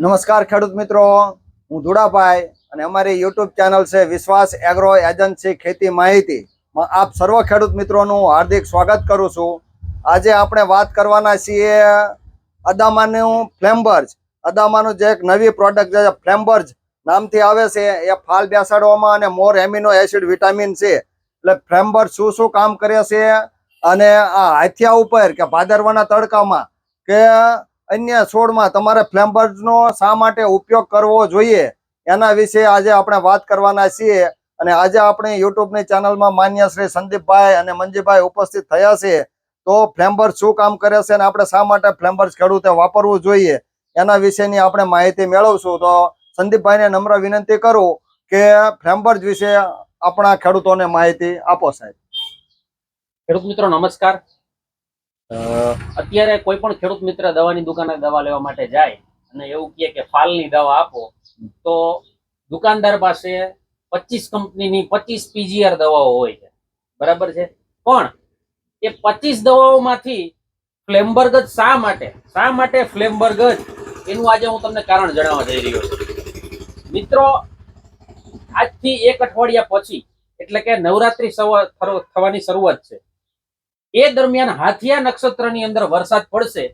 નમસ્કાર ખેડૂત મિત્રો. હું ધુડાભાઈ અને અમારી યુટ્યુબ ચેનલ છે વિશ્વાસ એગ્રો એજન્સી ખેતી માહિતી. આપ સર્વ ખેડૂત મિત્રોનું હાર્દિક સ્વાગત કરું છું. આજે આપણે વાત કરવાના છીએ અદામાનું ફ્લેમ્બર્જ. અદામાનું જે એક નવી પ્રોડક્ટ છે, ફ્લેમ્બર્જ નામથી આવે છે. એ ફાલ બેસાડવામાં અને મોર એમિનો એસિડ વિટામિન છે એટલે ફ્લેમ્બર્જ શું શું કામ કરે છે? અને આ હાથિયા ઉપર કે ભાદરવાના તડકામાં કે અન્ય છોડમાં તમારે ફ્લેમ્બર્સનો શા માટે ઉપયોગ કરવો જોઈએ? એના વિશે આજે આપણે વાત કરવાના છીએ અને આજે આપણે યુટ્યુબની ચેનલમાં માન્ય શ્રી સંદીપભાઈ અને મંજીભાઈ ઉપસ્થિત થયા છે. તો ફ્લેમ્બર્સ શું કામ કરે છે અને આપણે શા માટે ફ્લેમ્બર્સ ખેડૂતે વાપરવું જોઈએ? એના વિશેની આપણે માહિતી મેળવશું. તો સંદીપભાઈને નમ્ર વિનંતી કરું કે ફ્લેમ્બર્સ વિશે આપણા ખેડૂતોને માહિતી આપો સાહેબ. ખેડૂત મિત્રો, નમસ્કાર. અત્યારે કોઈ પણ ખેડૂત મિત્ર દવાની દુકાને દવા લેવા માટે જાય અને એવું કહે કે ફાલની દવા આપો, તો દુકાનદાર પાસે પચીસ કંપનીની પચીસ પીજીઆર દવાઓ હોય છે. બરાબર છે? પણ એ પચીસ દવાઓમાંથી ફ્લેમબર્ગ જ શા માટે? શા માટે ફ્લેમબર્ગ જ? એનું આજે હું તમને કારણ જણાવવા જઈ રહ્યો છું. મિત્રો, આજથી એક અઠવાડિયા પછી, એટલે કે નવરાત્રી થવાની શરૂઆત છે. એ દરમિયાન હાથિયા નક્ષત્રની અંદર વરસાદ પડશે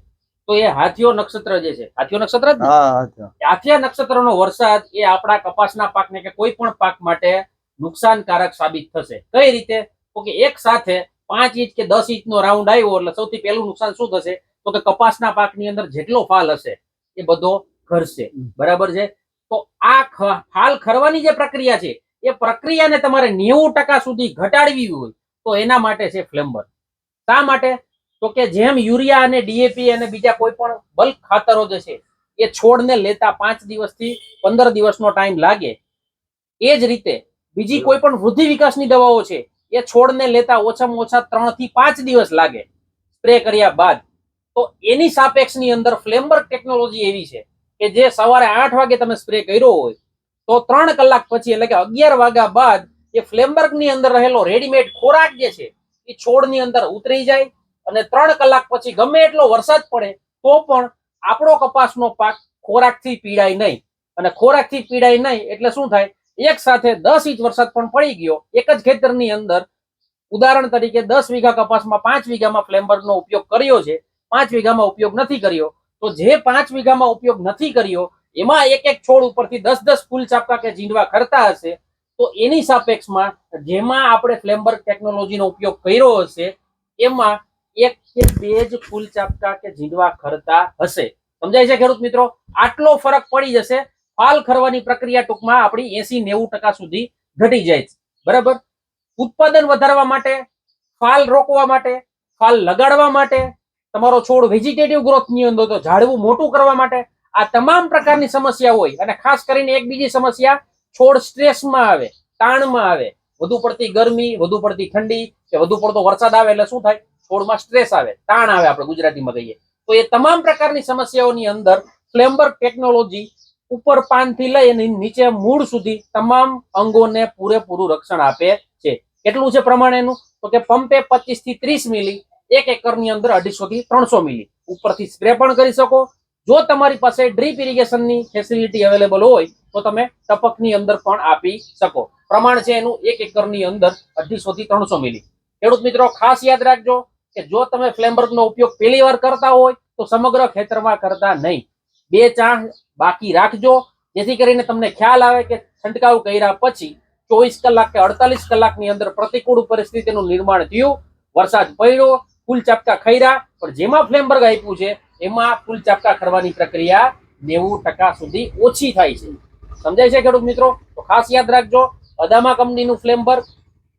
તો એ હાથીઓ નક્ષત્ર જે છે હાથીઓ નક્ષત્ર જ નક્ષત્ર નો હાથિયા નક્ષત્રનો વરસાદ એ આપણા કપાસના પાકને કે કોઈ પણ પાક માટે નુકસાનકારક સાબિત થશે. કઈ રીતે? તો કે એક સાથે પાંચ ઇંચ કે દસ ઇંચનો રાઉન્ડ આવ્યો એટલે સૌથી પહેલું નુકસાન શું થશે? તો કે કપાસના પાકની અંદર જેટલો ફાલ હશે એ બધો ઘરશે. બરાબર છે? તો આ ફાલ ખરવાની જે પ્રક્રિયા છે એ પ્રક્રિયાને તમારે નેવું ટકા સુધી ઘટાડવી હોય તો એના માટે છે ફ્લેમ્બર. શા માટે? તો કે જેમ યુરિયા અને ડીએપી અને બીજા કોઈ પણ બલ્ક ખાતરો જે છે એ છોડને લેતા પાંચ દિવસથી પંદર દિવસનો ટાઈમ લાગે. એ જ રીતે બીજી કોઈ પણ વૃદ્ધિ વિકાસની દવાઓ છે એ છોડને લેતા ઓછામાં ઓછા ત્રણથી પાંચ દિવસ લાગે સ્પ્રે કર્યા બાદ. તો એની સાપેક્ષની અંદર ફ્લેમબર્ગ ટેકનોલોજી એવી છે કે જે સવારે આઠ વાગે તમે સ્પ્રે કર્યો હોય તો ત્રણ કલાક પછી એટલે કે અગિયાર વાગ્યા બાદ એ ફ્લેમબર્ગની અંદર રહેલો રેડીમેડ ખોરાક જે છે એ છોડની અંદર ઉતરી જાય અને ત્રણ કલાક પછી ગમે એટલો વરસાદ પડે, તો પણ આપણો કપાસનો પાક ખોરાકથી પીડાય નહીં. અને ખોરાકથી પીડાય નહીં એટલે શું થાય? એક સાથે દસ ઇંચ વરસાદ પણ પડી ગયો. એક જ ખેતરની અંદર ઉદાહરણ તરીકે દસ વીઘા કપાસમાં પાંચ વીઘામાં ફ્લેમ્બર્ગનો ઉપયોગ કર્યો છે. પાંચ વીઘામાં ઉપયોગ નથી કર્યો. તો જે પાંચ વીઘામાં ઉપયોગ નથી કર્યો, એમાં એક એક છોડ ઉપરથી દસ દસ ફૂલ ચાપકા કે ઝીંડવા કરતા હશે. તો એની સાપેક્ષમાં જેમાં આપણે ફ્લેમબર્ગ ટેકનોલોજીનો ઉપયોગ કર્યો હશે, એમાં એક કે બે જ ફૂલ ચાપકા કે ઝીંડવા ખરતા હશે. સમજાય છે ખેડૂત મિત્રો? આટલો ફરક પડી જશે, ફાલ ખરવાની પ્રક્રિયા ટૂંકમાં આપણી એસી નેવું ટકા સુધી ઘટી જાય છે. બરાબર? ઉત્પાદન વધારવા માટે, ફાલ રોકવા માટે, ફાલ લગાડવા માટે, તમારો છોડ વેજીટેટિવ ગ્રોથની અંદર તો ઝાડવું મોટું કરવા માટે આ તમામ પ્રકારની સમસ્યા હોય. અને ખાસ કરીને એક બીજી સમસ્યા છોડ સ્ટ્રેસમાં આવે, તાણમાં આવે. વધુ પડતી ગરમી, વધુ પડતી ઠંડી કે વધુ પડતો વરસાદ આવે એટલે શું થાય? છોડમાં સ્ટ્રેસ આવે, તાણ આવે આપણે ગુજરાતીમાં કહીએ. તો એ તમામ પ્રકારની સમસ્યાઓની અંદર ફ્લેમ્બર ટેકનોલોજી ઉપર પાનથી લઈ અને નીચે મૂળ સુધી તમામ અંગોને પૂરેપૂરું રક્ષણ આપે છે. કેટલું છે પ્રમાણેનું? તો કે પંપે પચીસથી ત્રીસ મિલી, એક એકરની અંદર અઢીસો થી ત્રણસો મિલી. ઉપરથી સ્પ્રે પણ કરી શકો જો તમારી પાસે ડ્રીપ ઇરિગેશનની ફેસિલિટી અવેલેબલ હોય, તો તમે ટપકની અંદર પણ આપી શકો. પ્રમાણ છે એનું એક એકરની અંદર અઢીસો થી ત્રણસો મિલી. ખેડૂત મિત્રો, ખાસ યાદ રાખજો કે જો તમે ફ્લેમબર્ગનો ઉપયોગ પહેલી વાર કરતા હોય, તો સમગ્ર ખેતરમાં કરતા નહીં. બે ચાણ બાકી રાખજો, જેથી કરીને તમને ખ્યાલ આવે કે છંટકાવ કર્યા પછી ચોવીસ કલાક કે અડતાલીસ કલાકની અંદર પ્રતિકૂળ પરિસ્થિતિનું નિર્માણ થયું. વરસાદ પડ્યો, ફૂલ ચાપકા ખૈરા પણ જેમાં ફ્લેમબર્ગ આપ્યું છે એમાં ફૂલ ચાપકા ખરવાની પ્રક્રિયા નેવું ટકા સુધી ઓછી થાય છે. સમજાય છે ખેડૂત મિત્રો? તો ખાસ યાદ રાખજો અદામા કંપનીનું ફ્લેમ્બર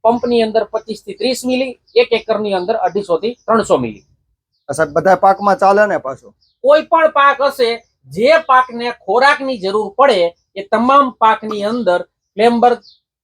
પંપની અંદર પચીસથી ત્રીસ મિલી એક એકરની અંદર અઢીસો થી ત્રણસો મિલી. સાહેબ બધા પાકમાં ચાલે ને પાછું? કોઈ પણ પાક હશે જે પાકને ખોરાકની જરૂર પડે એ તમામ પાકની અંદર ફ્લેમ્બર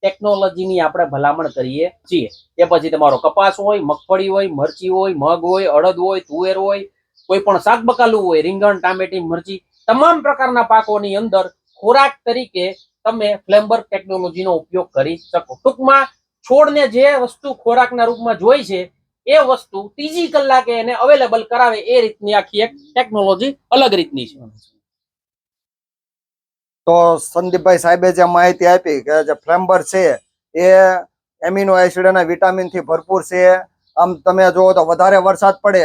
ટેકનોલોજીની આપણે ભલામણ કરીએ છીએ. એ પછી તમારો કપાસ હોય મગફળી હોય મરચી હોય મગ હોય અડદ હોય તુવેર હોય કોઈ પણ શાક બકાલું હોય, રીંગણ, ટામેટી, મરચી, તમામ પ્રકારના પાકોની અંદર ખોરાક તરીકે તમે ફ્લેમબર્ગ ટેકનોલોજીનો ઉપયોગ કરી શકો. ટૂંકમાં છોડને જે વસ્તુ ખોરાકના રૂપમાં જોઈ છે, એ વસ્તુ ત્રીજી કલાકે એને અવેલેબલ કરાવે એ રીતની આખી એક ટેકનોલોજી અલગ રીતની છે. તો સંદીપભાઈ સાહેબે જે માહિતી આપી કે જે ફ્લેમ્બર છે, એ એમિનો એસિડ અને વિટામિનથી ભરપૂર છે. આમ તમે જુઓ તો વધારે વરસાદ પડે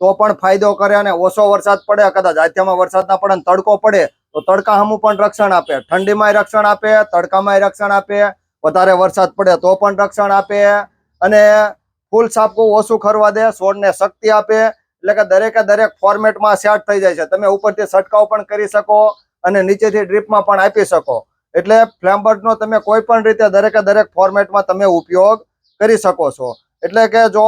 તો પણ ફાયદો કરે અને ઓછો વરસાદ પડે, કદાચ આથ્યામાં વરસાદ ના પડે તડકો પડે, તો તડકા હમું પણ રક્ષણ આપે. ઠંડીમાંય રક્ષણ આપે, તડકામાંય રક્ષણ આપે, વધારે વરસાદ પડે તો પણ રક્ષણ આપે અને ફૂલ સાપકું ઓછું ખરવા દે, છોડને શક્તિ આપે. એટલે કે દરેકે દરેક ફોર્મેટમાં સેટ થઈ જાય છે. તમે ઉપરથી છંટકાવ પણ કરી શકો અને નીચેથી ડ્રીપમાં પણ આપી શકો. એટલે ફ્લેમ્બર્ડનો તમે કોઈ પણ રીતે દરેકે દરેક ફોર્મેટમાં તમે ઉપયોગ કરી શકો છો. એટલે કે જો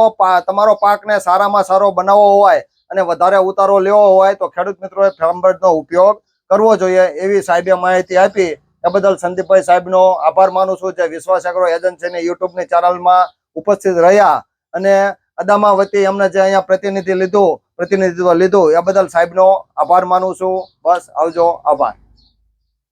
તમારો પાકને સારામાં સારો બનાવવો હોય અને વધારે ઉતારો લેવો હોય તો ખેડૂત મિત્રોએ ફેમ્બર્ડનો ઉપયોગ કરવો જોઈએ એવી સાહેબે માહિતી આપી. એ બદલ સંદીપભાઈ સાહેબનો આભાર માનું છું જે વિશ્વાસ એગ્રો એજન્સીની યુટ્યુબની ચેનલમાં ઉપસ્થિત રહ્યા અને અદામા વતી એમને જે અહીંયા પ્રતિનિધિ લીધું, પ્રતિનિધિત્વ લીધું, એ બદલ સાહેબનો આભાર માનું છું. બસ આવજો, આભાર.